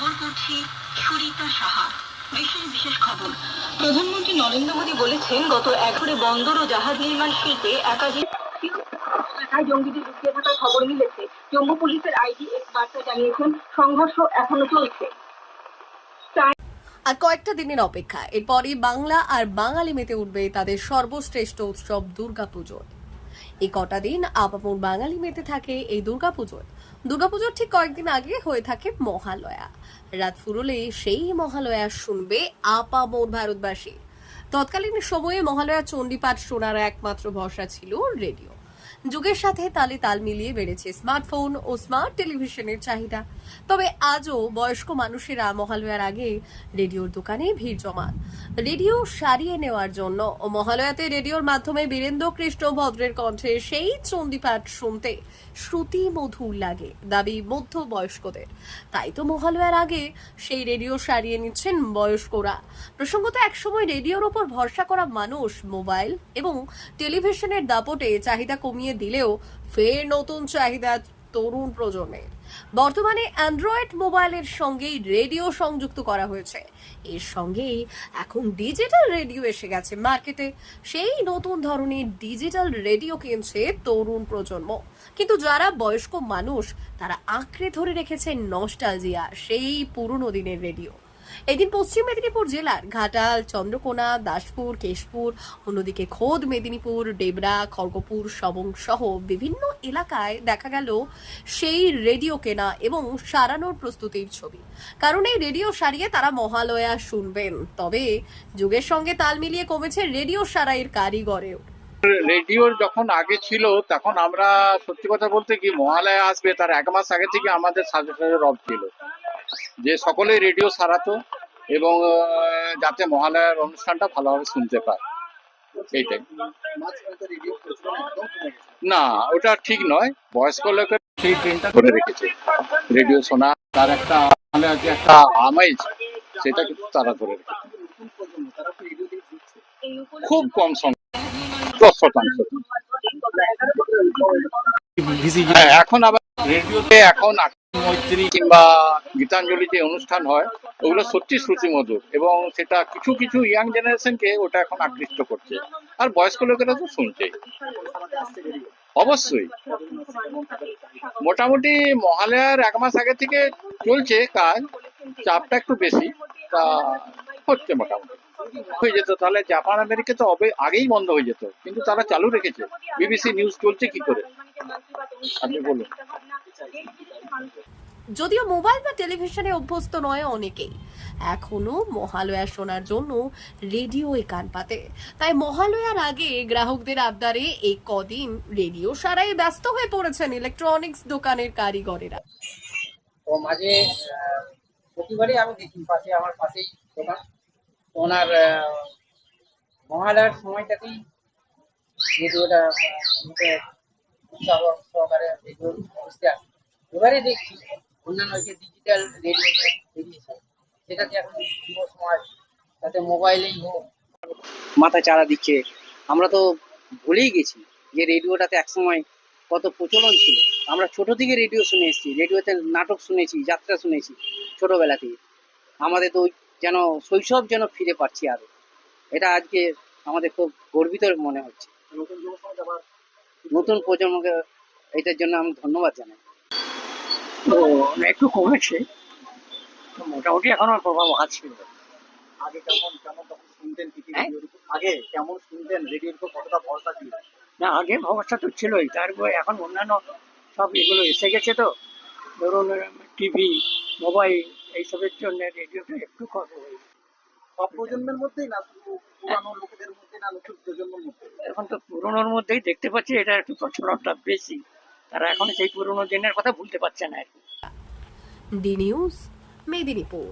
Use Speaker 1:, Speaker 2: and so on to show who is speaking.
Speaker 1: খবর পড়ছি সুরিতা সাহা বিশেষ বিশেষ খবর। প্রধানমন্ত্রী নরেন্দ্র মোদী বলেছেন, গত এগারো বন্দর ও জাহাজ নির্মাণ শিল্পে একাধিক জঙ্গিদের লুকিয়ে থাকার খবর মিলেছে। জম্মু পুলিশের আইডি এক বার্তা জানিয়েছেন, সংঘর্ষ এখনও চলছে।
Speaker 2: আর কয়েকটা দিনের অপেক্ষা। এরপরই বাংলা আর বাঙালি মেতে উঠবে তাদের সর্বশ্রেষ্ঠ উৎসব দুর্গাপুজোর। এই কটা দিন আপামর বাঙালি মেতে থাকে এই দুর্গাপুজোয়। দুর্গাপুজোর ঠিক কয়েকদিন আগে হয়ে থাকে মহালয়া। রাত ফুরলে সেই মহালয়া শুনবে আপামর ভারতবাসী। তৎকালীন সময়ে মহালয়া চণ্ডীপাঠ শোনার একমাত্র ভরসা ছিল রেডিও। যুগের সাথে তালে তাল মিলিয়ে বেড়েছে স্মার্টফোন ও স্মার্ট টেলিভিশনের চাহিদা। তবে আজও বয়স্ক মানুষেরা মহালয়ার আগে রেডিওর দোকানে ভিড় জমান। রেডিও সারিয়ে নেওয়ার জন্য ও মহালয়াতে রেডিওর মাধ্যমে বীরেন্দ্র কৃষ্ণ ভদ্রের কণ্ঠে সেই চণ্ডীপাঠ শুনতে শ্রুতি মধুর লাগে দাবি মধ্য বয়স্কদের তাই তো মহালয়ার আগে সেই রেডিও সারিয়ে নিচ্ছেন বয়স্করা। প্রসঙ্গত একসময় রেডিওর ওপর ভরসা করা মানুষ মোবাইল এবং টেলিভিশনের দাপটে চাহিদা কমিয়ে দিলেও ফের নতুন চাহিদা তরুণ প্রজন্মের। বর্তমানে অ্যান্ড্রয়েড মোবাইলের সঙ্গেই রেডিও সংযুক্ত করা হয়েছে। এর সঙ্গেই এখন ডিজিটাল রেডিও এসে গেছে মার্কেটে। সেই নতুন ধরনের ডিজিটাল রেডিও কিনছে তরুণ প্রজন্ম। কিন্তু যারা বয়স্ক মানুষ, তারা আঁকড়ে ধরে রেখেছে নস্টালজিয়া, সেই পুরনো দিনের রেডিও। এদিন পশ্চিম মেদিনীপুর জেলার ঘাটাল, চন্দ্রকোনা, দাসপুর, কেশপুর, অন্যদিকে খোদ মেদিনীপুর, ডেবরা, খড়গপুর সবং সহ বিভিন্ন এলাকায় দেখা গেল সেই রেডিও কেনা এবং সারানোর প্রস্তুতির ছবি। কারণ এই রেডিও সারিয়ে তারা মহালয়া শুনবেন। তবে যুগের সঙ্গে তাল মিলিয়ে কমেছে রেডিও সারাইয়ের কারিগরেও।
Speaker 3: রেডিওর যখন আগে ছিল, তখন আমরা সত্যি কথা বলতে কি মহালয়া আসবে, তার এক মাস আগে থেকে আমাদের সাজে সাজে রব ছিল। যে সকলেই রেডিও সারাতো এবং যাতে মহালয়ার অনুষ্ঠানটা ভালোভাবে শুনতে পায়। এইটাই। না, ওটা ঠিক নয়। বয়স্ক লোকের সেই ট্রেনটা ধরে রেখেছে। রেডিও শোনা, তার একটা যে একটা আমেজ, সেটা কিন্তু তারা ধরে রেখেছে। খুব কম সংখ্যা দশ শতাংশ। হ্যাঁ এখন আবার রেডিওতে এখন মৈত্রী কিংবা গীতাঞ্জলি যে অনুষ্ঠান হয়, ওগুলো সত্যি শ্রুতিমধুর এবং সেটা কিছু কিছু ইয়াং জেনারেশনকে ওটা এখন আকৃষ্ট করছে। আর বয়স্ক লোকেরা তো শুনছেই। অবশ্যই। মোটামুটি মহালয়ার এক মাস আগে থেকে চলছে কাজ, চাপটা একটু বেশি, তা হচ্ছে মোটামুটি। হয়ে যেত, তাহলে জাপান, আমেরিকা তো আগেই বন্ধ হয়ে যেত, কিন্তু তারা চালু রেখেছে। বিবিসি নিউজ চলছে কি করে? আপনি বলুন।
Speaker 2: যদিও মোবাইল বা টেলিভিশনে অভ্যস্ত নয় অনেকেই। এখনও মহালয়া শোনার জন্য রেডিওয়ে কান পাতে। তাই মহালয়ার আগে গ্রাহকদের আবদারে এই কদিন রেডিও সারাই ব্যস্ত হয়ে পড়েছেন ইলেকট্রনিক্স দোকানের কারিগরেরা।
Speaker 4: মাঝে প্রতিবারই আমি দেখি, পাশে, আমার পাশেই দোকান। ওনার মহালয়ার সময়টাতেই রেডিওটা সহকারে রেডিও এবারে দেখছি অন্যান্য যে ডিজিটাল রেডিও বেরিয়েছে। সেটাতে এখন যুব সমাজ তাতে মোবাইলেই হোক। মাথা চারা দিচ্ছে। আমরা তো ভুলেই গেছি যে রেডিওটাতে একসময় কত প্রচলন ছিল। আমরা ছোট থেকে রেডিও শুনে এসেছি রেডিওতে নাটক শুনেছি যাত্রা শুনেছি ছোটবেলা থেকে। আমাদের তো ওই যেন শৈশব যেন ফিরে পাচ্ছি আরও। এটা আজকে আমাদের খুব গর্বিত মনে হচ্ছে। নতুন প্রজন্মকে এটার জন্য আমি ধন্যবাদ জানাই।
Speaker 5: তো একটু কমেছে। তো মোটামুটি এখনও প্রভাব আছে।
Speaker 6: আগে কেমন কেমন তখন শুনতেন
Speaker 5: হ্যাঁ?
Speaker 6: আগে কেমন শুনতেন? রেডিওর উপর কতটা ভরসা ছিল?
Speaker 5: না আগে ভরসা তো ছিলই। তারপর এখন অন্যান্য সব এগুলো এসে গেছে তো। ধরুন টিভি মোবাইল এইসবের জন্য রেডিওটা একটু কম হয়ে।
Speaker 6: সব প্রজন্মের মধ্যেই না পুরানো লোকেদের মধ্যে না নতুন প্রজন্মের মধ্যে?
Speaker 5: এখন তো পুরোনোর মধ্যেই দেখতে পাচ্ছি এটা একটু প্রচলনটা বেশি। তারা এখন সেই পুরোনো দিনের কথা ভুলতে পারছে না আর কি।
Speaker 2: D news Medinipur